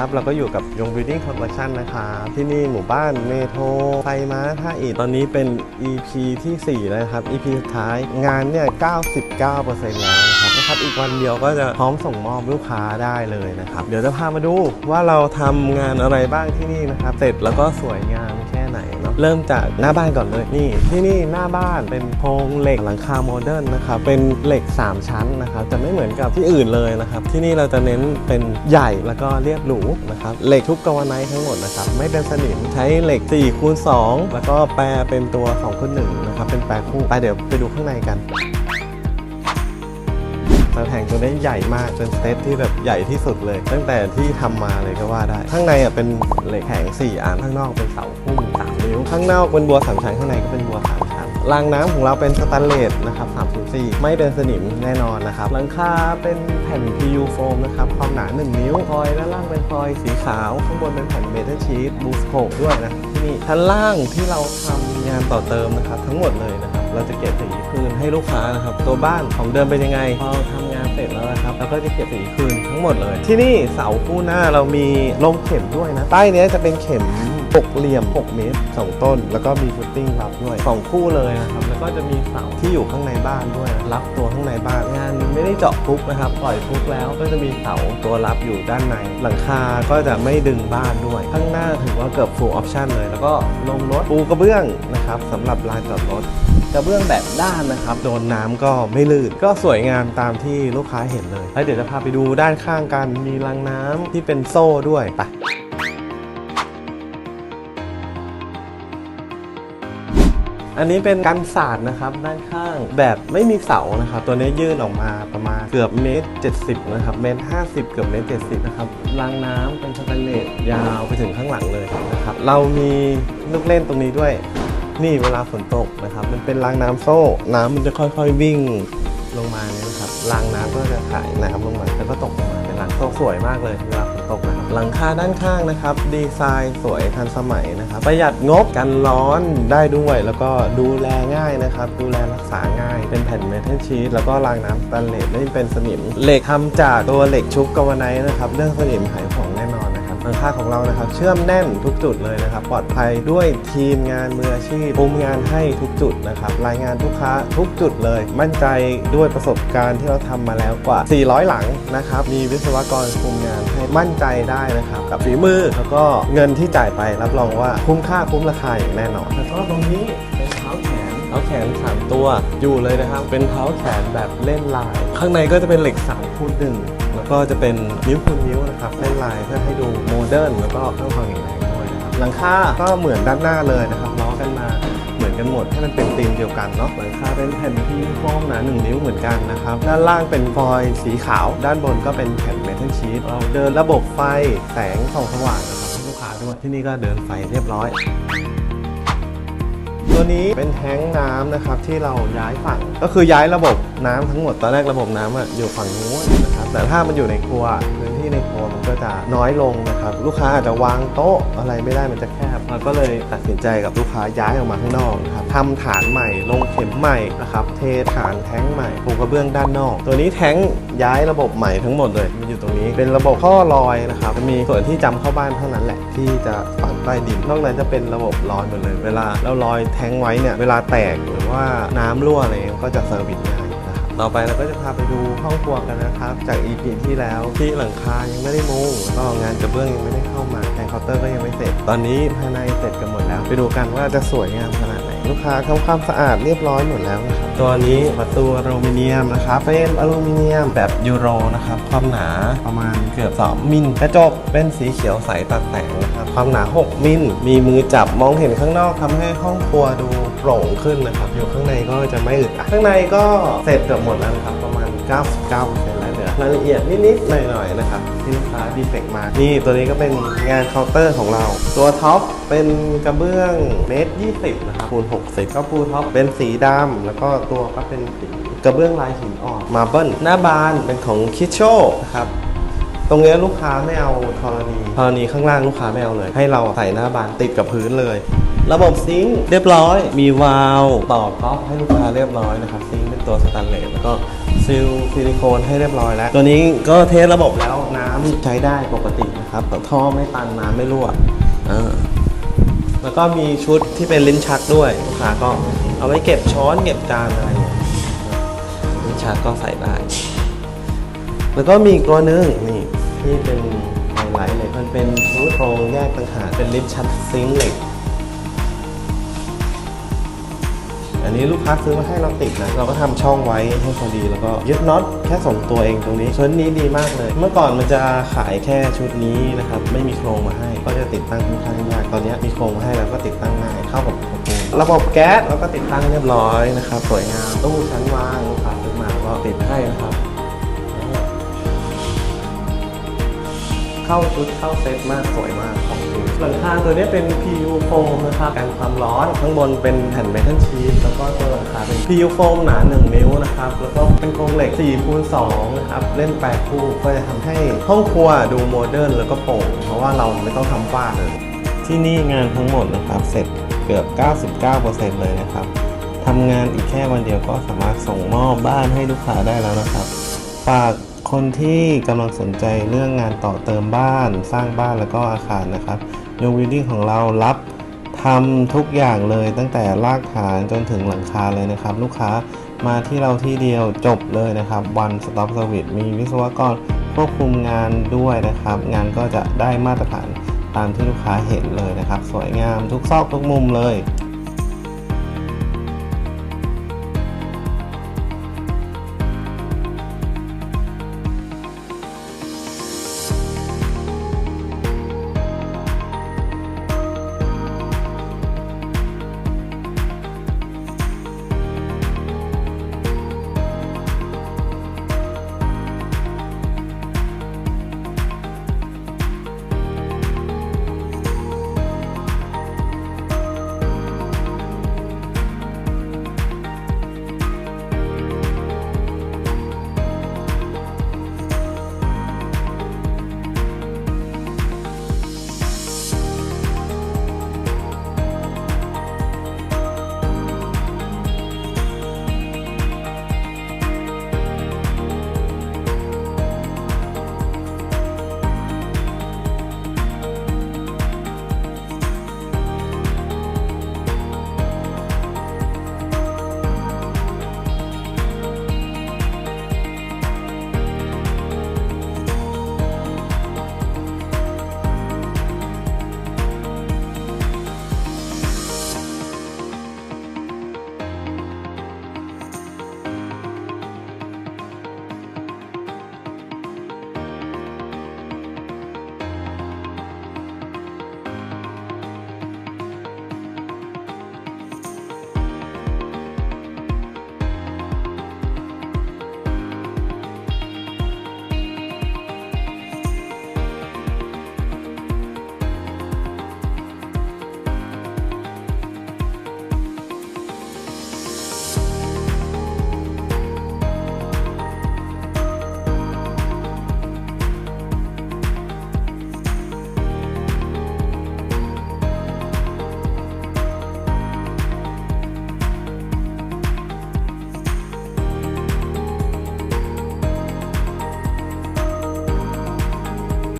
ครับเราก็อยู่กับยง Building Construction นะครับที่นี่หมู่บ้านเมโทรไฟม้าท่าอิฐตอนนี้เป็น EP ที่ 4 แล้วนะครับ EP สุดท้ายงานเนี่ย 99%แล้วนะครับนะครับ อีกวันเดียวก็จะพร้อมส่งมอบลูกค้าได้เลยนะครับ เดี๋ยวจะพามาดูว่าเราทำงานอะไรบ้างที่นี่นะครับ เสร็จแล้วก็สวยงามแค่ ไหนเนาะเริ่มจากหน้าบ้านก่อนเลยนี่ที่นี่หน้าบ้านเป็นโครงเหล็กหลังคาโมเดิร์นนะครับเป็นเหล็ก 3 ชั้นนะครับจะไม่เหมือนกับที่อื่นเลยนะครับที่นี่เราจะเน้นเป็นใหญ่แล้วก็เรียบหรูนะครับเหล็กทุกกาวไนท์ทั้งหมดนะครับไม่เป็นสนิมใช้เหล็ก4คูณ2แล้วก็แปรเป็นตัว2คูณ1นะครับเป็นแปรคู่ไปเดี๋ยวไปดูข้างในกันตะแผงตัวนี้ใหญ่มากเป็นเซตที่แบบใหญ่ที่สุดเลย ตั้งแต่ที่ทำมาเลยก็ว่าได้ ข้างในอะเป็นเหล็กแผง4อันข้างนอกเป็นเสาหุ้ม3นิ้ว ข้างนอกเป็นบัวสามชั้นข้างในก็เป็นบัวสามชั้นรางน้ำของเราเป็นสแตนเลสนะครับ304 ไม่เป็นสนิมแน่นอนนะครับหลังคาเป็นแผ่น PU โฟมนะครับความหนา 1 นิ้วฟอยล์ด้านล่างเป็นฟอยล์สีขาว ข้างบนเป็นแผ่นเมทัลชีตบูสโคปด้วยนะที่นี่ชั้นล่างที่เราทำงานต่อเติมนะครับทั้งหมดเลยนะครับเราจะเก็บสีคืนให้ลูกค้านะครับตัวบ้านของเดิมเป็นยังไงพอทำงานเสร็จแล้วนะครับเราก็จะเก็บสีคืนทั้งหมดเลย ที่นี่เสาคู่หน้าเรามีลงเข็มด้วยนะใต้นี้จะเป็นเข็ม หกเหลี่ยม 6 เมตร 2 ต้น แล้วก็มีฟุตติ้งรับด้วยสองคู่เลยนะครับ แล้วก็จะมีเสาที่อยู่ข้างในบ้านด้วย รับตัวข้างในบ้าน งานไม่ได้เจาะทุกนะครับ ปล่อยทุกแล้วก็จะมีเสาตัวรับอยู่ด้านใน หลังคาก็จะไม่ดึงบ้านด้วย ข้างหน้าถือว่าเกือบ full option เลย แล้วก็ลงรถปูกระเบื้องนะครับสำหรับลานจอดรถกระเบื้องแบบด้านนะครับโดนน้ำก็ไม่ลื่น ก็สวยงามตามที่ลูกค้าเห็นเลยแล้วเดี๋ยวจะพาไปดูด้านข้างกันมีรางน้ำที่เป็นโซ่ด้วยไป อันนี้เป็นกันศาสตร์นะครับด้านข้างแบบไม่มีเสานะครับ ตัวนี้ยื่นออกมาประมาณเกือบเมตร70นะครับเมตร50 เกือบเมตร70นะครับรางน้ำเป็นสแตนเลสยาวไปถึงข้างหลังเลยนะครับเรามีลูกเล่นตรงนี้ด้วย นี่เวลาฝนตกนะครับ มันเป็นรางน้ำโซ่ น้ำมันจะค่อยๆวิ่งลงมาเนี่ยนะครับรางน้ำก็จะถ่ายน้ำลงมาแล้วก็ตกลงมา กันตกสวยมากเลยเวลาฝนตกนะครับหลังคาด้านข้างนะครับ ดีไซน์สวยทันสมัยนะครับ ประหยัดงบกันร้อนได้ด้วย แล้วก็ดูแลง่ายนะครับ ดูแลรักษาง่าย เป็นแผ่นเมทัลชีตแล้วก็รางน้ำสแตนเลสไม่เป็นสนิมเหล็กทำจากตัวเหล็กชุบกาวไนท์นะครับ เรื่องสนิมหายผ่องแน่นอน หลังคาของเรานะครับ เชื่อมแน่นทุกจุดเลยนะครับ ปลอดภัยด้วยทีมงานมืออาชีพคุมงานให้ทุกจุดนะครับ รายงานลูกค้าทุกจุดเลย มั่นใจด้วยประสบการณ์ที่เราทำมาแล้วกว่า 400 หลังนะครับ มีวิศวกรคุมงานให้มั่นใจได้นะครับ กับฝีมือแล้วก็เงินที่จ่ายไปรับรองว่าคุ้มค่าคุ้มราคาอย่างแน่นอนแล้วก็ตรงนี้เป็นเท้าแขนเท้าแขน 3 ตัวอยู่เลยนะครับ เป็นเท้าแขนแบบเล่นลาย ข้างในก็จะเป็นเหล็ก3คูณหนึ่งแล้วก็จะเป็นนิ้วคูณนิ้วนะครับเล่นลายเพื่อให้ดูม เดิร์นแล้วก็เพิ่มความแข็งแรงด้วยนะครับหลังคาก็เหมือนด้านหน้าเลยนะครับล้อกันมาเหมือนกันหมดให้มันเป็นธีมเดียวกันเนาะหลังคาเป็นแผ่นพีโฟมหนา1นิ้วเหมือนกันนะครับด้านล่างเป็นฟอยล์สีขาว ด้านบนก็เป็นแผ่นเมทัลชีตเราเดินระบบไฟแสงส่องสว่างนะครับให้ลูกค้าด้วยที่นี่ก็เดินไฟเรียบร้อย ตัวนี้เป็นแท้งน้ำนะครับที่เราย้ายฝั่ง ก็คือย้ายระบบน้ำทั้งหมดตอนแรกระบบน้ำอะอยู่ฝั่งนู้นนะครับแต่ถ้ามันอยู่ในครัวพื้นที่ในครัวมันก็จะน้อยลงนะครับลูกค้าอาจจะวางโต๊ะอะไรไม่ได้มันจะแคบเราก็เลยตัดสินใจกับลูกค้าย้ายออกมาข้างนอกครับทำฐานใหม่ลงเข็มใหม่นะครับเทฐานแท้งใหม่ปูกระเบื้องด้านนอก ตัวนี้แท้งย้ายระบบใหม่ทั้งหมดเลยมันอยู่ตรงนี้เป็นระบบท่อลอยนะครับมีส่วนที่จำเข้าบ้านเท่านั้นแหละที่จะฝัง ใต้ดิน นอกนั้นจะเป็นระบบลอยหมดเลย เวลาเราลอยแท้งไว้เนี่ยเวลาแตกหรือว่าน้ำรั่วอะไรก็จะเซอร์วิสง่ายนะครับต่อไปเราก็จะพาไปดูห้องครัวกันนะครับ จาก EP ที่แล้วที่หลังคายังไม่ได้มุงก็งานกระเบื้องยังไม่ได้เข้ามาแทงเคาน์เตอร์ก็ยังไม่เสร็จ ตอนนี้ภายในเสร็จกันหมดแล้ว ไปดูกันว่าจะสวยงามขนาด ลูกค้าทำความสะอาดเรียบร้อยหมดแล้วนะครับ ตัวนี้ประตูอลูมิเนียมนะครับ เป็นอลูมิเนียมแบบยูโรนะครับ ความหนาประมาณเกือบ 2 มิลกระจกเป็นสีเขียวใสตัดแต่งนะครับ ความหนา 6 มิล มีมือจับมองเห็นข้างนอกทำให้ห้องครัวดูโปร่งขึ้นนะครับ อยู่ข้างในก็จะไม่อึดอัดข้างในก็เสร็จเกือบหมดแล้วนะครับ ประมาณ 99%แล้วเหลือ รายละเอียดนิดๆหน่อยๆนะครับที่ลูกค้าดีเฟกมา นี่ตัวนี้ก็เป็นงานเคาน์เตอร์ของเรา ตัวท็อปเป็นกระเบื้องเมตร20นะครับคูณ60ก็ปูท็อปเป็นสีดำแล้วก็ตัวก็เป็นสีกระเบื้องลายหินอ่อนมาเบิลหน้าบานเป็นของคิชโชนะครับตรงนี้ลูกค้าไม่เอาธรณีธรณีข้างล่างลูกค้าไม่เอาเลย ให้เราใส่หน้าบานติดกับพื้นเลย ระบบซิงค์เรียบร้อย มีวาล์วต่อก๊อกให้ลูกค้าเรียบร้อยนะครับซิงค์เป็นตัวสแตนเลสแล้วก็ ซิลซิลิโคนให้เรียบร้อยแล้ว ตัวนี้ก็เทสระบบแล้วน้ำใช้ได้ปกตินะครับนะครับแบบท่อไม่ตันน้ำไม่รั่วแล้วก็มีชุดที่เป็นลิ้นชักด้วยลูกค้าก็เอาไว้เก็บช้อนเก็บจานอะไรลิ้นชักก็ใส่ได้ แล้วก็มีอีกตัวนึงนี่ที่เป็นไฮไลท์เลยมันเป็นชุดโครงแยกต่างหากเป็นลิ้นชักซิงเหล็ก อันนี้ลูกค้าซื้อมาให้เราติดนะ เราก็ทำช่องไว้ให้พอดี แล้วก็ยึดน็อตแค่สองตัวเองตรงนี้ชุดนี้ดีมากเลย เมื่อก่อนมันจะขายแค่ชุดนี้นะครับ ไม่มีโครงมาให้ ก็จะติดตั้งค่อนข้างยากตอนนี้มีโครงมาให้แล้วก็ติดตั้งง่ายเข้ากับระบบระบบแก๊สเราก็ติดตั้งเรียบร้อยนะครับ สวยงามตู้ชั้นวางลูกค้าซื้อมาก็ติดให้นะครับ เข้าชุดเข้าเซตมากสวยมากของจริงหลังคาตัวนี้เป็น PU โฟมนะครับกันความร้อนข้างบนเป็นแผ่นเมทัลชีทแล้วก็ตัวหลังคาเป็น PU โฟมหนา 1 นิ้วนะครับแล้วก็เป็นโครงเหล็ก4คูณ2นะครับเล่นแปดคู่ก็จะทำให้ห้องครัวดูโมเดิร์นแล้วก็โปร่งเพราะว่าเราไม่ต้องทำฝ้าเลยที่นี่งานทั้งหมดนะครับเสร็จเกือบ 99%เลยนะครับทำงานอีกแค่วันเดียวก็สามารถส่งมอบบ้านให้ลูกค้าได้แล้วนะครับ ฝาก คนที่กำลังสนใจเรื่องงานต่อเติมบ้าน สร้างบ้านแล้วก็อาคารนะครับยงวิลดิ้งของเรารับทำทุกอย่างเลยตั้งแต่รากฐานจนถึงหลังคาเลยนะครับ ลูกค้ามาที่เราที่เดียวจบเลยนะครับ One Stop Service มีวิศวกรควบคุมงานด้วยนะครับ งานก็จะได้มาตรฐานตามที่ลูกค้าเห็นเลยนะครับ สวยงามทุกซอกทุกมุมเลย